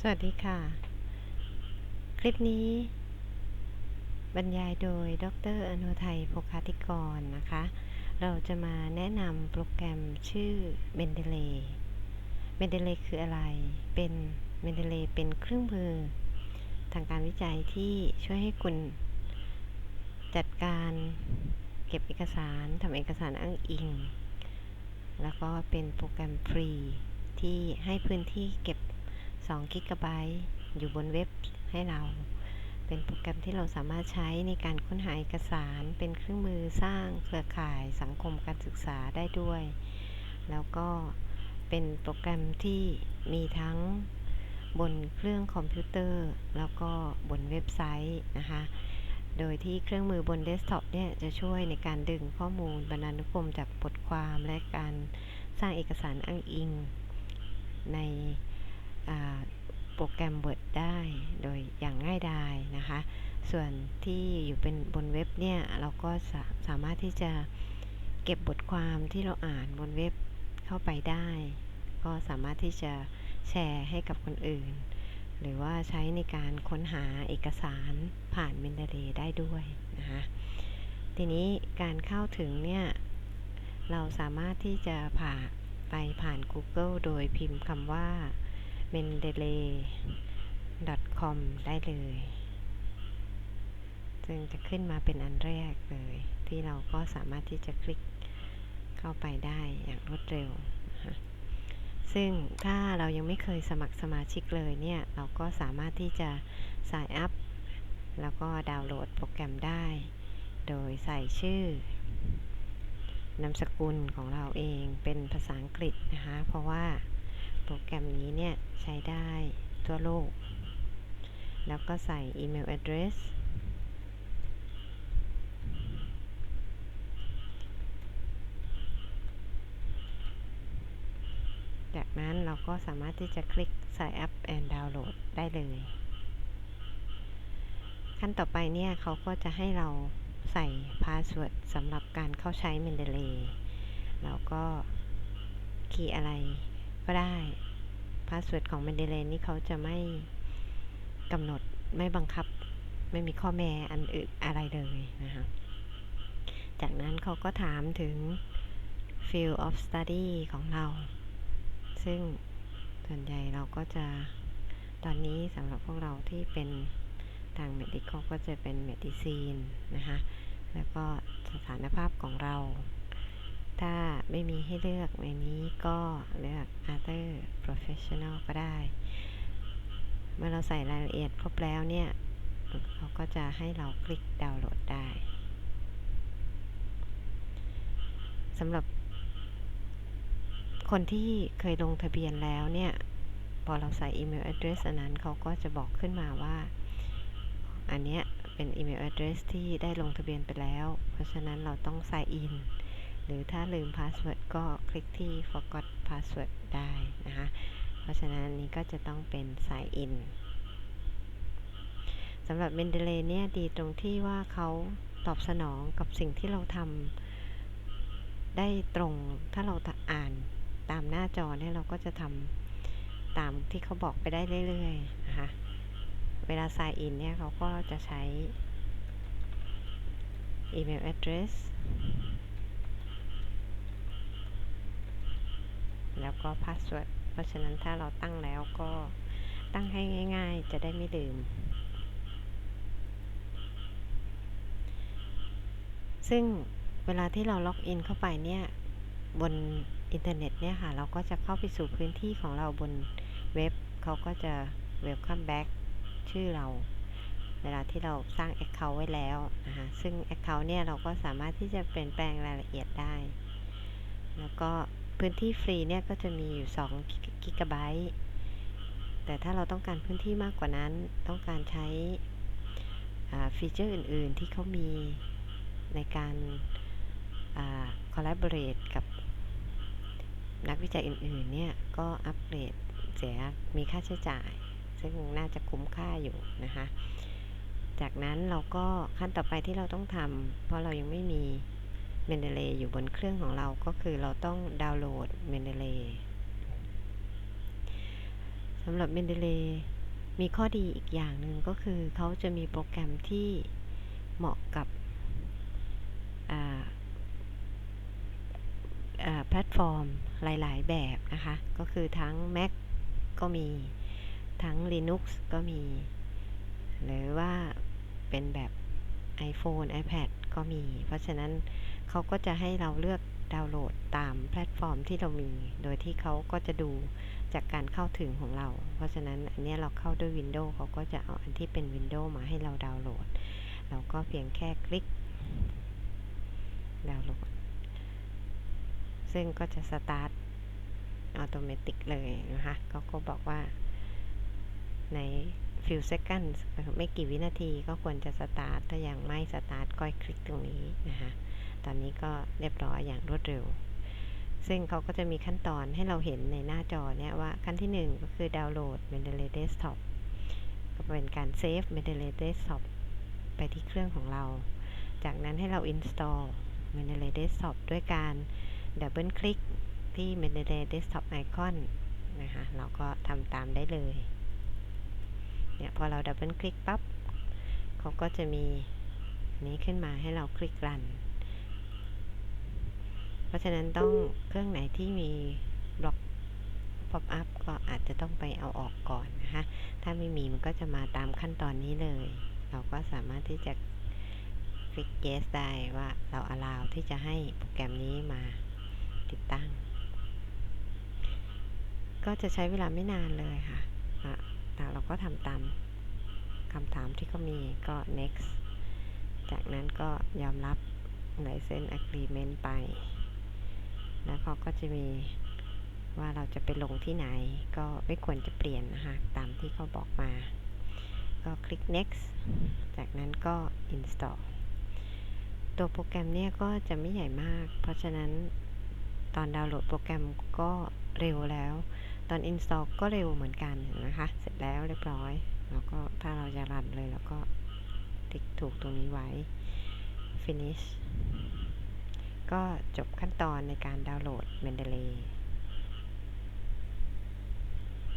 สวัสดีค่ะ คลิปนี้ บรรยายโดยดรอนุทัยโภคาธิกรนะคะ เราจะมาแนะนำโปรแกรมชื่อ Mendeley Mendeley คืออะไร เป็น Mendeley เป็นเครื่องมือ ทางการวิจัยที่ช่วยให้คุณจัดการเก็บเอกสารทำเอกสารอ้างอิง แล้วก็เป็นโปรแกรมฟรีที่ให้พื้นที่เก็บ 2กิกะไบต์อยู่บนเว็บให้เรา เป็นโปรแกรมที่เราสามารถใช้ในการค้นหาเอกสาร เป็นเครื่องมือสร้างเครือข่ายสังคมการศึกษาได้ด้วย แล้วก็เป็นโปรแกรมที่มีทั้งบนเครื่องคอมพิวเตอร์ แล้วก็บนเว็บไซต์นะคะ โดยที่เครื่องมือบนเดสก์ท็อปเนี่ยจะช่วยในการดึงข้อมูลบรรณานุกรมจากบทความและการสร้างเอกสารอ้างอิง ใน โปรแกรม Word ได้โดยอย่างง่ายดายนะคะ ส่วนที่อยู่เป็นบนเว็บเนี่ย เราก็สาสามารถที่จะเก็บบทความที่เราอ่านบนเว็บเข้าไปได้ ก็สามารถที่จะแชร์ให้กับคนอื่น หรือว่าใช้ในการค้นหาเอกสารผ่านเมนเดเลได้ด้วยนะคะทีนี้การเข้าถึงเนี่ย เราสามารถที่จะผ่าไปผ่าน Google โดยพิมพ์คำว่า mendeley.com ได้เลย ซึ่งจะขึ้นมาเป็นอันแรกเลย ที่เราก็สามารถที่จะคลิกเข้าไปได้อย่างรวดเร็ว ซึ่งถ้าเรายังไม่เคยสมัครสมาชิกเลยเนี่ย เราก็สามารถที่จะ sign up แล้วก็ดาวน์โหลดโปรแกรมได้ โดยใส่ชื่อนามสกุลของเราเองเป็นภาษาอังกฤษนะคะ เพราะว่า โปรแกรมนี้เนี่ยใช้ได้ทั่วโลก แล้วก็ใส่อีเมล address จากนั้นเราก็สามารถที่จะคลิก sign up and download ได้เลย ขั้นต่อไปเนี่ยเขาก็จะให้เราใส่พาสเวิร์ดสำหรับการเข้าใช้ Mendeley แล้วก็คีย์อะไร ก็ได้พาสเวิร์ดของ Mendeley นี่เขาจะไม่กำหนดไม่บังคับ ไม่มีข้อแม้อันอื่นอะไรเลยนะคะจากนั้นเขาก็ถามถึง field of study ของเรา ซึ่งส่วนใหญ่เราก็จะตอนนี้สำหรับพวกเราที่เป็นทาง medical ก็จะเป็น medicine นะคะ แล้วก็สถานภาพของเรา ถ้าไม่มีให้เลือกในนี้ก็เลือก other professional ก็ได้ เมื่อเราใส่รายละเอียดครบแล้วเนี่ยเขาก็จะให้เราคลิกดาวน์โหลดได้สำหรับคนที่เคยลงทะเบียนแล้วเนี่ย พอเราใส่อีเมล address อันนั้นเขาก็จะบอกขึ้นมาว่า อันเนี้ยเป็นอีเมล address ที่ได้ลงทะเบียนไปแล้ว เพราะฉะนั้นเราต้อง sign in หรือถ้าลืม password ก็คลิกที่ forgot password ได้นะคะ เพราะฉะนั้นนี้ก็จะต้องเป็น sign in สำหรับ Mendeley เนี่ยดีตรงที่ว่าเขาตอบสนองกับสิ่งที่เราทำได้ตรงถ้าเราอ่านตามหน้าจอเนี่ยเราก็จะทำตามที่เขาบอกไปได้เรื่อยๆนะคะ เวลา sign in เนี่ยเขาก็จะใช้ email address แล้วก็ password เพราะฉะนั้นถ้าเราตั้งแล้วก็ตั้งให้ง่าย ๆ จะได้ไม่ลืม ซึ่งเวลาที่เราล็อกอินเข้าไปเนี่ยบนอินเทอร์เน็ตเนี่ยค่ะ เราก็จะเข้าไปสู่พื้นที่ของเราบนเว็บ เขาก็จะ welcome back ชื่อเรา เวลาที่เราสร้าง Account ไว้แล้วนะคะซึ่ง Account เนี่ยเราก็สามารถที่จะเปลี่ยนแปลงรายละเอียดได้ แล้วก็ พื้นที่ฟรีเนี่ยก็จะมีอยู่2กิกะไบต์แต่ถ้าเราต้องการพื้นที่มากกว่านั้น ต้องการใช้ฟีเจอร์อื่น ๆ ที่เขามีในการ collaborate กับนักวิจัยอื่น ๆ เนี่ย ก็อัปเกรดเสียมีค่าใช้จ่าย ซึ่งน่าจะคุ้มค่าอยู่นะคะ จากนั้นเราก็ขั้นต่อไปที่เราต้องทำเพราะเรายังไม่มี m e n d e l e y อยู่บนเครื่องของเราก็คือเราต้องดาวน์โหลด m e n d e l e y สำหรับ Mendeley มีข้อดีอีกอย่างหนึ่งก็คือเขาจะมีโปรแกรมที่เหมาะกับแพลตฟอร์มหลาย ๆ แบบนะคะ ก็คือทั้ง Mac ก็มี ทั้ง Linux ก็มี หรือว่าเป็นแบบ iPhone iPad ก็มี เพราะฉะนั้น เขาก็จะให้เราเลือกดาวน์โหลดตามแพลตฟอร์มที่เรามี โดยที่เขาก็จะดูจากการเข้าถึงของเรา เพราะฉะนั้นอันนี้เราเข้าด้วย Windows เขาก็จะเอาอันที่เป็น Windows มาให้เราดาวน์โหลด เราก็เพียงแค่คลิก ดาวน์โหลด ซึ่งก็จะสตาร์ทอัตโนมัติเลยนะคะเขาก็บอกว่าใน few seconds ไม่กี่วินาทีก็ควรจะสตาร์ทถ้ายังไม่สตาร์ทก็คลิกตรงนี้นะคะ ตอนนี้ก็เรียบร้อยอย่างรวดเร็ว ซึ่งเขาก็จะมีขั้นตอนให้เราเห็นในหน้าจอเนี่ยว่าขั้นที่ 1 ก็คือดาวน์โหลด Mendeley Desktop ก็เป็นการเซฟ Mendeley Desktop ไปที่เครื่องของเรา จากนั้นให้เรา install Mendeley Desktop ด้วยการดับเบิลคลิกที่ Mendeley Desktop Icon นะคะเราก็ทำตามได้เลย เนี่ยพอเราดับเบิลคลิกปั๊บเขาก็จะมีนี้ขึ้นมาให้เราคลิกรัน ราะฉะนั้นต้องเครื่องไหนที่มีบล็อก pop up ก็อาจจะต้องไปเอาออกก่อนนะคะ ถ้าไม่มีมันก็จะมาตามขั้นตอนนี้เลย เราก็สามารถที่จะคลิก yes ได้ว่าเรา allow ที่จะให้โปรแกรมนี้มาติดตั้ง ก็จะใช้เวลาไม่นานเลยค่ะแต่เราก็ทำตามคำถามที่เขามีก็ next จากนั้นก็ยอมรับ license agreement ไป แล้วเขาก็จะมีว่าเราจะไปลงที่ไหน ก็ไม่ควรจะเปลี่ยนนะคะตามที่เขาบอกมา ก็คลิก next จากนั้นก็ install ตัวโปรแกรมเนี่ยก็จะไม่ใหญ่มาก เพราะฉะนั้นตอนดาวน์โหลดโปรแกรมก็เร็วแล้ว ตอน install ก็เร็วเหมือนกันนะคะ เสร็จแล้วเรียบร้อย แล้วก็ถ้าเราจะรันเลยเราก็ติ๊กถูกตรงนี้ไว้ finish ก็จบขั้นตอนในการดาวน์โหลด Mendeley